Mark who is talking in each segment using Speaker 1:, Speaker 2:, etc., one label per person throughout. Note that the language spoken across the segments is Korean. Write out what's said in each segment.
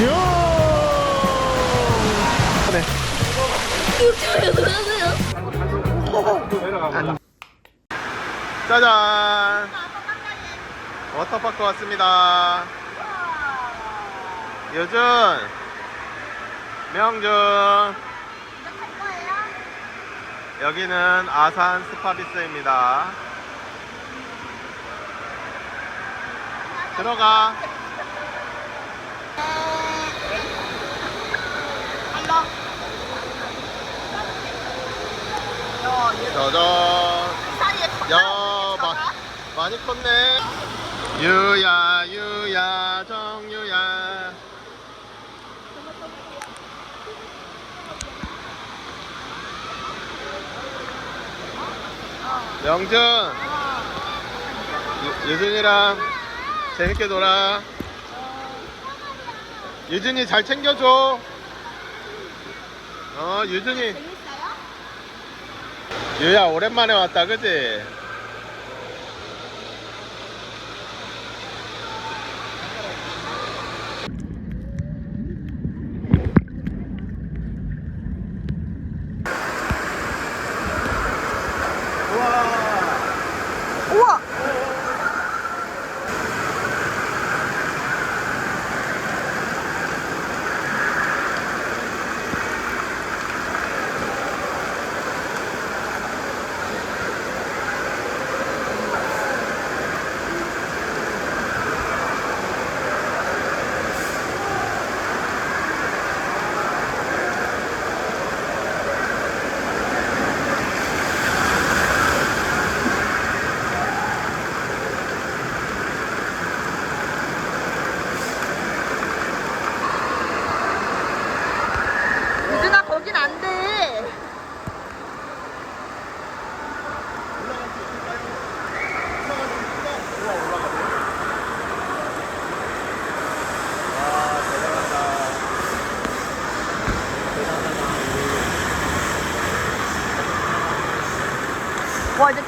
Speaker 1: 네. 짜잔. 워터파크 왔습니다. 유준. 명준. 여기는 아산 스파비스입니다. 들어가 짜잔. 야 마, 많이 컸네. 유야 유야 정유야. 명준 유, 유준이랑 재밌게 놀아. 유준이 잘 챙겨줘. 어 유준이 유야 오랜만에 왔다 그지?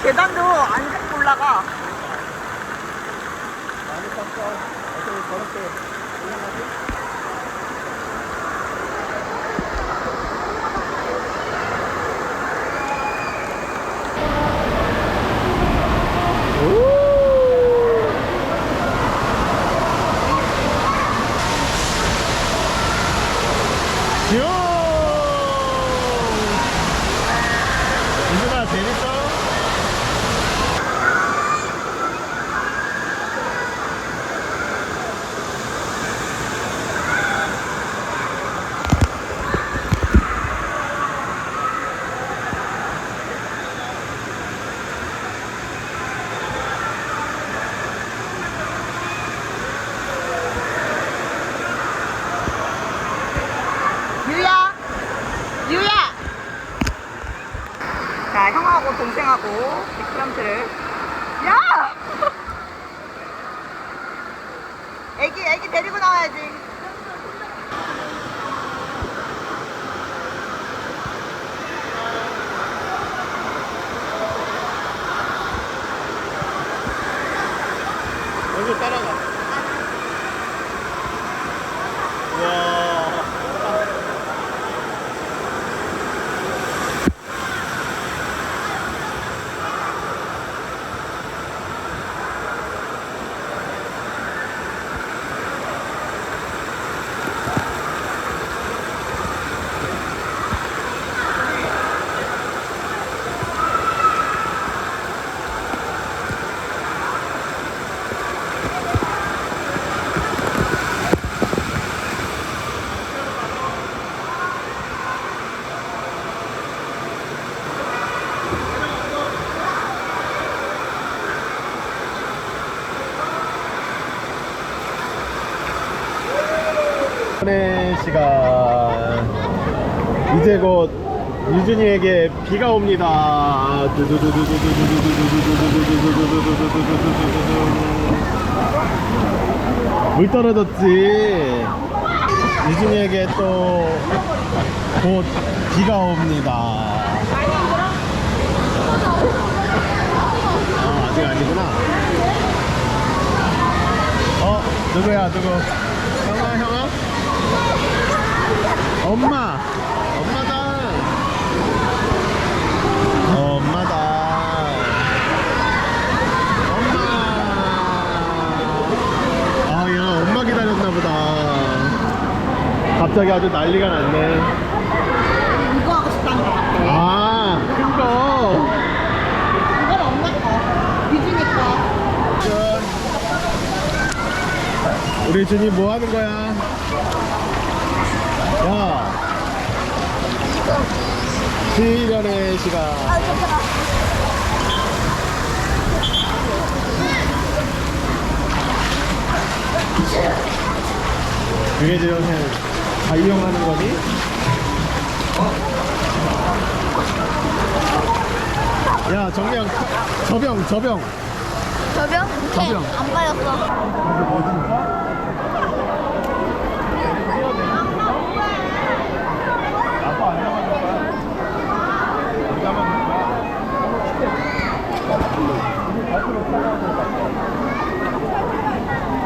Speaker 2: 계단도 안 올라가.
Speaker 1: 많이 컸어 어떻게 저렇게 올라가지? 이준아 재밌어?
Speaker 2: 유야! 유야! 자, 형 하고 미끄럼틀을. 야! 애기, 애기 데리고 나와야지.
Speaker 1: 오늘 시간 이제 곧 유준이에게 비가 옵니다. 물 떨어졌지. 유준이에게 또 곧 비가 옵니다. 아, 아직 아니구나. 어, 누구야, 누구? 형아, 형아? 엄마 엄마다 엄마다 엄마 아야 엄마 기다렸나 보다 갑자기 아주 난리가 났네
Speaker 2: 이거 하고 싶다는 거 같아.
Speaker 1: 아큰거
Speaker 2: 이건 엄마 거. 유진이 거.
Speaker 1: 우리 준이 뭐 하는 거야? 야. 시련의 시간. 그게 지금 다 이용하는 거니? 야, 정명, 저병, 저병.
Speaker 3: 저병?
Speaker 1: 저병.
Speaker 3: 안 가렸어.
Speaker 1: 아빠 안 나가는 거야? 우리가 하면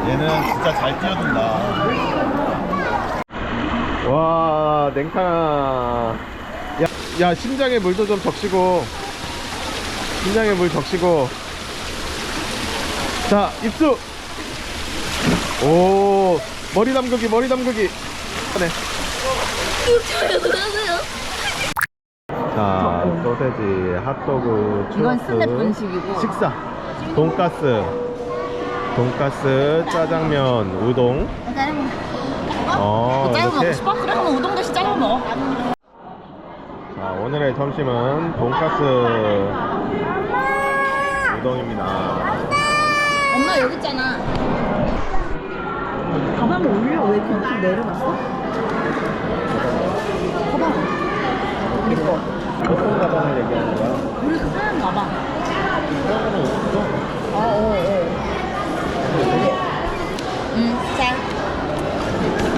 Speaker 1: 얘는 진짜 잘 뛰어든다. 와, 냉탕아. 야, 야, 심장에 물도 좀 적시고. 심장에 물 적시고. 자, 입수! 오, 머리 담그기, 머리 담그기. 네. 자, 소세지, 핫도그,
Speaker 2: 이건 스냅 분식이고.
Speaker 1: 식사, 돈가스, 돈가스, 짜장면, 우동. 어,
Speaker 2: 짜장 먹고
Speaker 1: 이렇게.
Speaker 2: 싶어? 그래 그럼 우동 대신 짜장 먹어.
Speaker 1: 자, 오늘의 점심은 돈가스 우동입니다.
Speaker 2: 엄마 여기 있잖아. 가방을 올려 왜 이렇게 내려놨어? 가방. 우리 거.
Speaker 1: 어떤 가방을 얘기하는 거야?
Speaker 2: 우리 그 사람 가방.
Speaker 1: 이거는 없어.
Speaker 2: 어, 어, 어. 응, 자.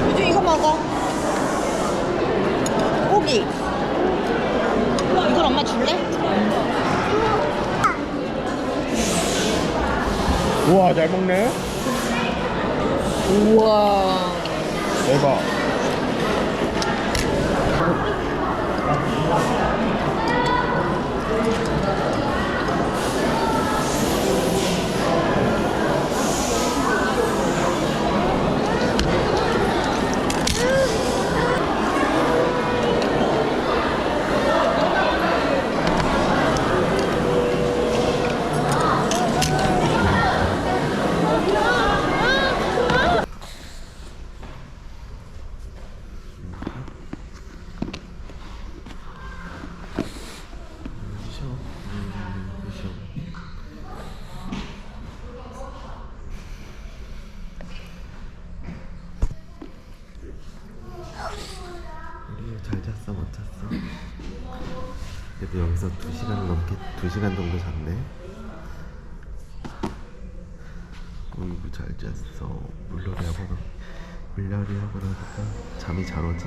Speaker 2: 유주 이거 먹어. 고기. 이걸 엄마 줄래?
Speaker 1: 우와, 잘 먹네.
Speaker 2: 우와.
Speaker 1: 대박. 우리 잘 잤어 못 잤어? 그래도 여기서 2시간 넘게 2시간 정도 잤네. 어이구 잘 잤어. 물놀이 하고 나 물놀이 하고 나니까 잠이 잘 오지?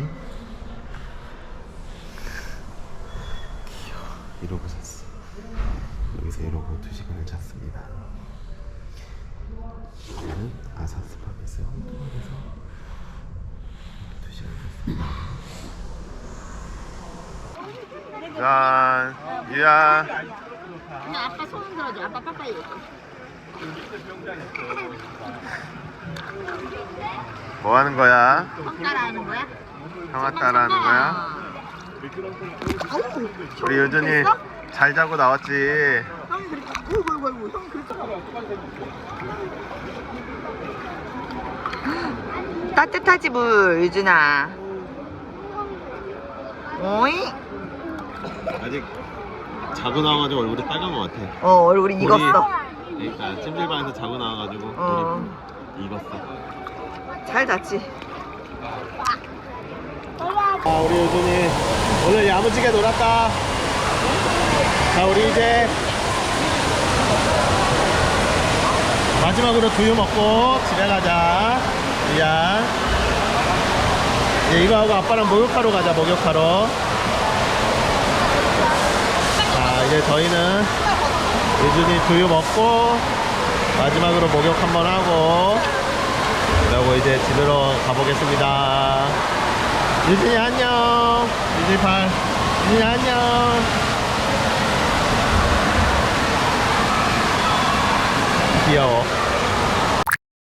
Speaker 1: 귀여워. 이러고 잤어. 여기서 이러고 2시간을 잤습니다. 오늘은 아사스팜에서 홍동에서 2시간 잤습니다 짠, 유야.
Speaker 2: 근데 아빠 소문 들어줘. 아빠 빠빠이.
Speaker 1: 뭐 하는 거야?
Speaker 2: 형 따라하는 거야?
Speaker 1: 형아 따라하는 거야?
Speaker 2: 아우,
Speaker 1: 우리 유준이 잘 자고 나왔지.
Speaker 2: 어이구, 어이구. 형이 그랬어. 따뜻하지 물, 유준아. 오잉?
Speaker 1: 아직 자고 나와가지고 얼굴이 빨간 것 같아.
Speaker 2: 어, 얼굴이
Speaker 1: 우리-
Speaker 2: 익었어.
Speaker 1: 그러니까 찜질방에서 자고 나와가지고
Speaker 2: 어.
Speaker 1: 우리 익었어.
Speaker 2: 잘 잤지?
Speaker 1: 아, 우리 유준이 오늘 야무지게 놀았다. 자, 우리 이제 마지막으로 두유 먹고 집에 가자. 미안. 이제 이거 하고 아빠랑 목욕하러 가자, 목욕하러. 자, 이제 저희는 유준이 두유 먹고 마지막으로 목욕 한번 하고 그리고 이제 집으로 가보겠습니다. 유진이 안녕. 유진이 발. 유진이 안녕. 귀여워.